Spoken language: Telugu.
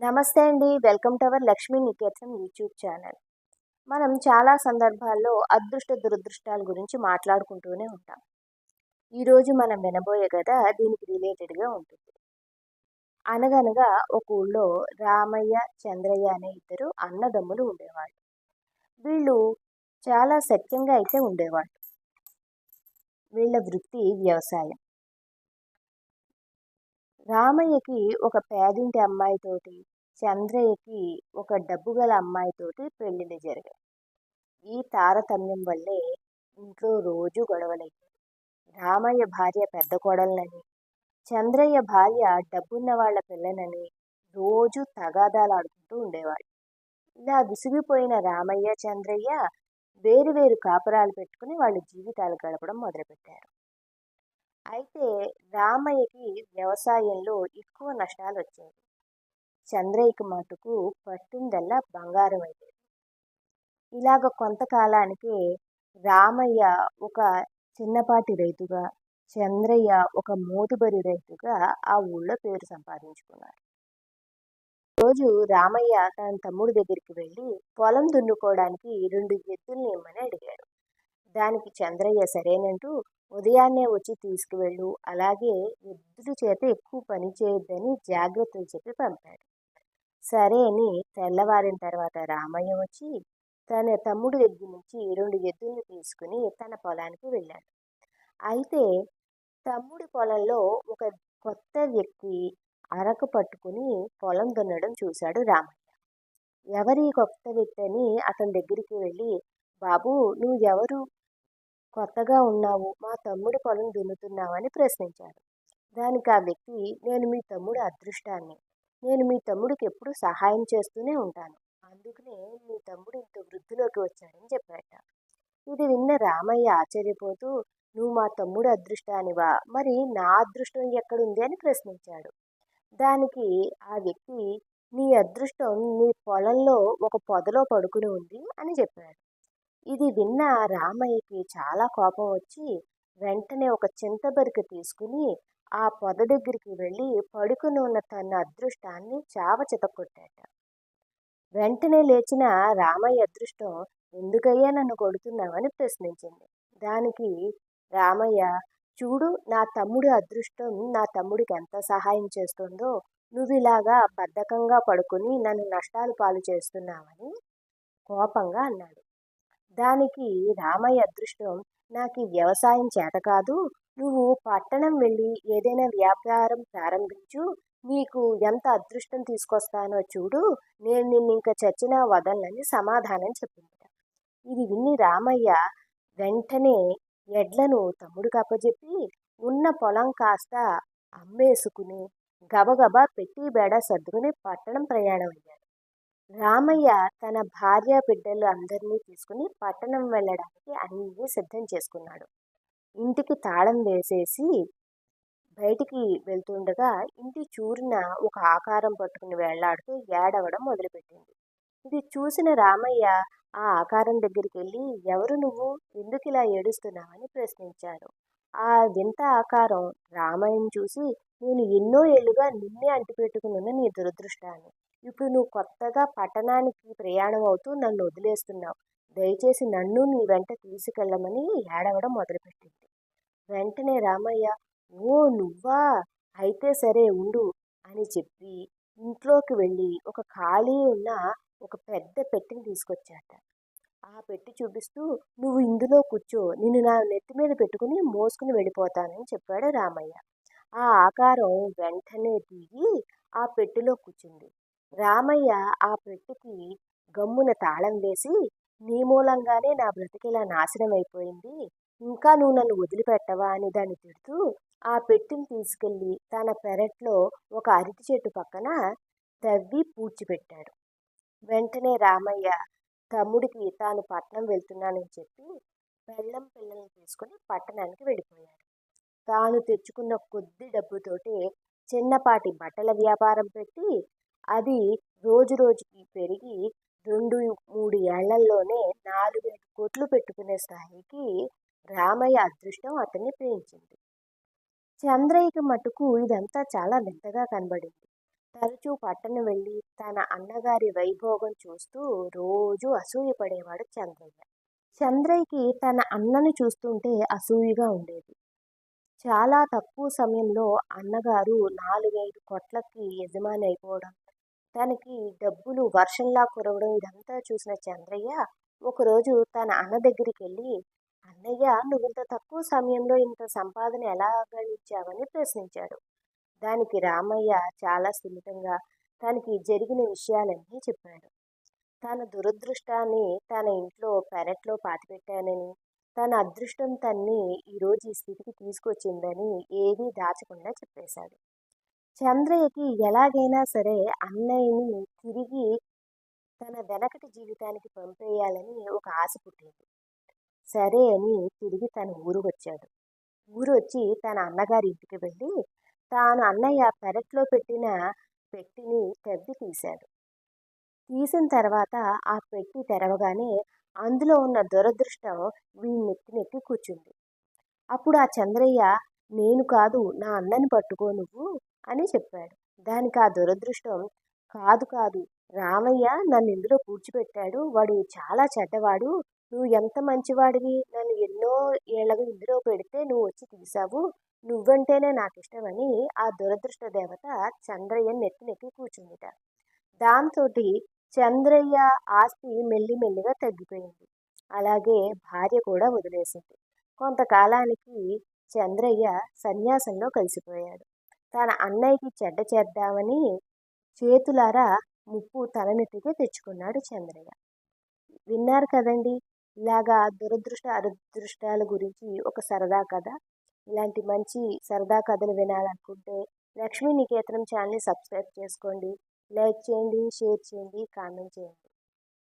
నమస్తే అండి. Welcome to our Lakshmi Niketan YouTube channel. మనం చాలా సందర్భాల్లో అదృష్ట దురదృష్టాల గురించి మాట్లాడుకుంటూనే ఉంటాం. ఈరోజు మనం వినబోయే కదా దీనికి రిలేటెడ్గా ఉంటుంది. అనగనగా ఒక ఊళ్ళో రామయ్య చంద్రయ్య అనే ఇద్దరు అన్నదమ్ములు ఉండేవాళ్ళు. వీళ్ళు చాలా సత్యంగా అయితే ఉండేవాళ్ళు. వీళ్ళ వృత్తి వ్యవసాయం. రామయ్యకి ఒక పేదింటి అమ్మాయితోటి చంద్రయ్యకి ఒక డబ్బు గల అమ్మాయితోటి పెళ్ళిళ్ళు జరిగాయి. ఈ తారతమ్యం వల్లే ఇంట్లో రోజు గొడవలయ్యాయి రామయ్య భార్య పెద్ద కోడలనని చంద్రయ్య భార్య డబ్బున్న వాళ్ళ పిల్లనని రోజు తగాదాలు ఆడుకుంటూ ఉండేవాడు ఇలా విసిగిపోయిన రామయ్య చంద్రయ్య వేరు వేరు కాపురాలు పెట్టుకుని వాళ్ళ జీవితాలు గడపడం మొదలుపెట్టారు. అయితే రామయ్యకి వ్యవసాయంలో ఎక్కువ నష్టాలు వచ్చాయి చంద్రయ్యకి మటుకు పట్టిందల్లా బంగారం అయ్యేది ఇలాగ కొంతకాలానికి రామయ్య ఒక చిన్నపాటి రైతుగా చంద్రయ్య ఒక మోతుబరి రైతుగా ఆ ఊళ్ళో పేరు సంపాదించుకున్నారు. రోజు రామయ్య తన తమ్ముడి దగ్గరికి వెళ్ళి పొలం దున్నుకోవడానికి రెండు ఎద్దుల్ని ఇమ్మని అడిగాడు. దానికి చంద్రయ్య సరేనంటూ ఉదయాన్నే వచ్చి తీసుకువెళ్ళు. అలాగే ఎద్దుల చేత ఎక్కువ పని చేయొద్దని జాగ్రత్తలు చెప్పి పంపాడు. సరే అని తెల్లవారిన తర్వాత రామయ్య వచ్చి తన తమ్ముడు దగ్గర నుంచి రెండు ఎద్దుల్ని తీసుకుని తన పొలానికి వెళ్ళాడు. అయితే తమ్ముడి పొలంలో ఒక కొత్త వ్యక్తి అరకు పట్టుకుని పొలం దున్నడం చూశాడు రామయ్య. ఎవరి కొత్త వ్యక్తి అని అతని దగ్గరికి వెళ్ళి బాబు నువ్వు ఎవరు? కొత్తగా ఉన్నావు మా తమ్ముడి పొలం దున్నుతున్నావని ప్రశ్నించాడు దానికి ఆ వ్యక్తి నేను మీ తమ్ముడు అదృష్టాన్ని. నేను మీ తమ్ముడికి ఎప్పుడూ సహాయం చేస్తూనే ఉంటాను. అందుకనే మీ తమ్ముడు ఇంత వృద్ధిలోకి వచ్చాడని చెప్పాట ఇది విన్న రామయ్య ఆశ్చర్యపోతూ నువ్వు మా తమ్ముడు అదృష్టానివా? మరి నా అదృష్టం ఎక్కడుంది? అని ప్రశ్నించాడు. దానికి ఆ వ్యక్తి నీ అదృష్టం నీ పొలంలో ఒక పొదలో పడుకుని ఉంది అని చెప్పాడు. ఇది విన్న రామయ్యకి చాలా కోపం వచ్చి వెంటనే ఒక చింతబరిక తీసుకుని ఆ పొద దగ్గరికి వెళ్ళి పడుకుని ఉన్న తన అదృష్టాన్ని చావ చితకొట్టాట వెంటనే లేచిన రామయ్య అదృష్టం ఎందుకయ్యా నన్ను కొడుతున్నావని ప్రశ్నించింది. దానికి రామయ్య చూడు నా తమ్ముడి అదృష్టం నా తమ్ముడికి ఎంత సహాయం చేస్తుందో నువ్వు ఇలాగా బద్ధకంగా పడుకుని నన్ను నష్టాలు పాలు చేస్తున్నావని కోపంగా అన్నాడు. దానికి రామయ్య అదృష్టం నాకు ఈ వ్యవసాయం చేత కాదు. నువ్వు పట్టణం వెళ్ళి ఏదైనా వ్యాపారం ప్రారంభించు. నీకు ఎంత అదృష్టం తీసుకొస్తానో చూడు. నేను నిన్ను ఇంకా చచ్చిన వదలని సమాధానం చెప్పింది ఇది విని రామయ్య వెంటనే ఎడ్లను తమ్ముడికి అప్పచెప్పి ఉన్న పొలం కాస్త అమ్మేసుకుని గబగబా పెట్టి బేడ సర్దుకుని పట్టణం ప్రయాణం అయ్యాడు రామయ్య తన భార్య బిడ్డలు అందరినీ తీసుకుని పట్టణం వెళ్ళడానికి అన్నీ సిద్ధం చేసుకున్నాడు. ఇంటికి తాళం వేసేసి బయటికి వెళ్తుండగా ఇంటి చూరిన ఒక ఆకారం పట్టుకుని వేళ్ళాడుతూ ఏడవడం మొదలుపెట్టింది. ఇది చూసిన రామయ్య ఆ ఆకారం దగ్గరికి వెళ్ళి ఎవరు నువ్వు? ఎందుకు ఇలా ఏడుస్తున్నావని ప్రశ్నించాడు. ఆ వింత ఆకారం రామయ్యను చూసి నేను ఎన్నో ఏళ్ళుగా నిన్నే అంటిపెట్టుకున్న నీ దురదృష్టాన్ని. ఇప్పుడు నువ్వు కొత్తగా పట్టణానికి ప్రయాణం అవుతూ నన్ను వదిలేస్తున్నావు. దయచేసి నన్ను నీ వెంట తీసుకెళ్ళమని ఏడవడం మొదలుపెట్టింది. వెంటనే రామయ్య ఓ నువ్వా? అయితే సరే ఉండు అని చెప్పి ఇంట్లోకి వెళ్ళి ఒక ఖాళీ ఉన్న ఒక పెద్ద పెట్టిని తీసుకొచ్చాట. ఆ పెట్టి చూపిస్తూ నువ్వు ఇందులో కూర్చో. నిన్ను నా నెత్తి మీద పెట్టుకుని మోసుకుని వెళ్ళిపోతానని చెప్పాడు రామయ్య. ఆ ఆకారం వెంటనే దిగి ఆ పెట్టెలో కూర్చుంది. రామయ్య ఆ పెట్టెకి గమ్మున తాళం వేసి నీ మూలంగానే నా బ్రతికిలా నాశనం అయిపోయింది. ఇంకా నువ్వు నన్ను వదిలిపెట్టవా? అని దాన్ని తిడుతూ ఆ పెట్టిని తీసుకెళ్ళి తన పెరట్లో ఒక అరటి చెట్టు పక్కన తవ్వి పూడ్చిపెట్టాడు. వెంటనే రామయ్య తమ్ముడికి తాను పట్నం వెళ్తున్నానని చెప్పి బెల్లం పిల్లల్ని తీసుకుని పట్టణానికి వెళ్ళిపోయాడు. తాను తెచ్చుకున్న కొద్ది డబ్బుతోటే చిన్నపాటి బట్టల వ్యాపారం పెట్టి అది రోజు రోజుకి పెరిగి రెండు మూడు ఏళ్ళలోనే నాలుగైదు కోట్లు పెట్టుకునే స్థాయికి రామయ్య అదృష్టం అతన్ని ప్రేమించింది. చంద్రయ్యకి మటుకు ఇదంతా చాలా వింతగా కనబడింది. తరచూ పట్టణం వెళ్ళి తన అన్నగారి వైభోగం చూస్తూ రోజు అసూయపడేవాడు చంద్రయ్య. చంద్రయ్యకి తన అన్నను చూస్తుంటే అసూయగా ఉండేది. చాలా తక్కువ సమయంలో అన్నగారు నాలుగైదు కొట్లకి యజమాని అయిపోవడం తనకి డబ్బులు వర్షంలా కురవడం ఇదంతా చూసిన చంద్రయ్య ఒకరోజు తన అన్న దగ్గరికి వెళ్ళి అన్నయ్య నువ్వు ఇంత తక్కువ సమయంలో ఇంత సంపాదన ఎలా గడించావని ప్రశ్నించాడు. దానికి రామయ్య చాలా సున్నితంగా తనకి జరిగిన విషయాలన్నీ చెప్పాడు. తన దురదృష్టాన్ని తన ఇంట్లో పెరట్లో పాతిపెట్టానని తన అదృష్టం తన్ని ఈరోజు ఈ స్థితికి తీసుకొచ్చిందని ఏదీ దాచకుండా చెప్పేశాడు. చంద్రయ్యకి ఎలాగైనా సరే అన్నయ్యని తిరిగి తన వెనకటి జీవితానికి పంపేయాలని ఒక ఆశ పుట్టింది. సరే అని తిరిగి తన ఊరు వచ్చాడు ఊరు వచ్చి తన అన్నగారి ఇంటికి వెళ్ళి తాను అన్నయ్య పెరట్లో పెట్టిన పెట్టిని తవ్వి తీశాడు. తీసిన తర్వాత ఆ పెట్టి తెరవగానే అందులో ఉన్న దురదృష్టం వీడి నెత్తి నెత్తి కూర్చుంది. అప్పుడు ఆ చంద్రయ్య నేను కాదు నా అన్నని పట్టుకో నువ్వు అని చెప్పాడు. దానికి ఆ దురదృష్టం కాదు కాదు రామయ్య నన్ను ఇందులో కూర్చిపెట్టాడు. వాడు చాలా చెడ్డవాడు. నువ్వు ఎంత మంచివాడివి? నన్ను ఎన్నో ఏళ్ళగా ఇందులో పెడితే నువ్వు వచ్చి తీసావు నువ్వంటేనే నాకు ఇష్టమని ఆ దురదృష్ట దేవత చంద్రయ్య నెత్తి నెత్తి కూర్చుందిట. దాంతో చంద్రయ్య ఆస్తి మెల్లిమెల్లిగా తగ్గిపోయింది. అలాగే భార్య కూడా వదిలేసింది. కొంతకాలానికి చంద్రయ్య సన్యాసంలో కలిసిపోయాడు. తన అన్నయ్యకి చెడ్డ చేద్దామని చేతులారా ముప్పు తలనెత్తికి తెచ్చుకున్నాడు చంద్రయ్య. విన్నారు కదండి ఇలాగా దురదృష్ట అదృష్టాల గురించి ఒక సరదా కథ. ఇలాంటి మంచి సరదా కథలు వినాలనుకుంటే లక్ష్మీ నికేతనం ఛానల్ని సబ్స్క్రైబ్ చేసుకోండి. లైక్ చేయండి షేర్ చేయండి కామెంట్ చేయండి